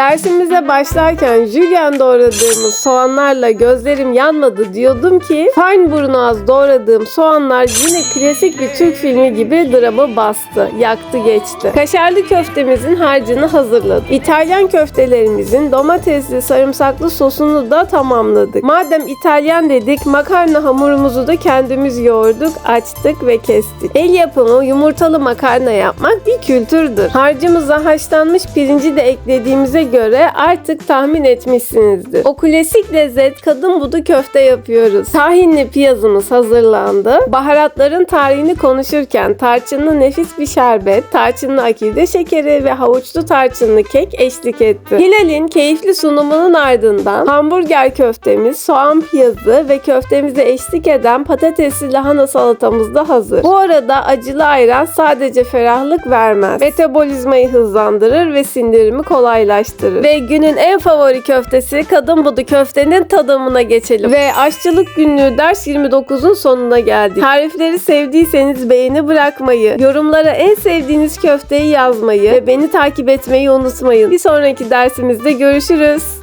Dersimize başlarken jülyen doğradığımız soğanlarla gözlerim yanmadı diyordum ki Feinburnuaz doğradığım soğanlar yine klasik bir Türk filmi gibi dramı bastı, yaktı geçti. Kaşarlı köftemizin harcını hazırladık. İtalyan köftelerimizin domatesli sarımsaklı sosunu da tamamladık. Madem İtalyan dedik makarna hamurumuzu da kendimiz yoğurduk, açtık ve kestik. El yapımı yumurtalı makarna yapmak bir kültürdür. Harcımıza haşlanmış pirinci de eklediğimize göre artık tahmin etmişsinizdir. O klasik lezzet kadın budu köfte yapıyoruz. Tahinli piyazımız hazırlandı. Baharatların tarihini konuşurken tarçınlı nefis bir şerbet, tarçınlı akide şekeri ve havuçlu tarçınlı kek eşlik etti. Hilal'in keyifli sunumunun ardından hamburger köftemiz, soğan piyazı ve köftemize eşlik eden patatesli lahana salatamız da hazır. Bu arada acılı ayran sadece ferahlık vermez. Metabolizmayı hızlandırır ve sindirimi kolaylaştırır. Ve günün en favori köftesi kadın budu köftenin tadımına geçelim. Ve aşçılık günlüğü ders 29'un sonuna geldik. Tarifleri sevdiyseniz beğeni bırakmayı, yorumlara en sevdiğiniz köfteyi yazmayı ve beni takip etmeyi unutmayın. Bir sonraki dersimizde görüşürüz.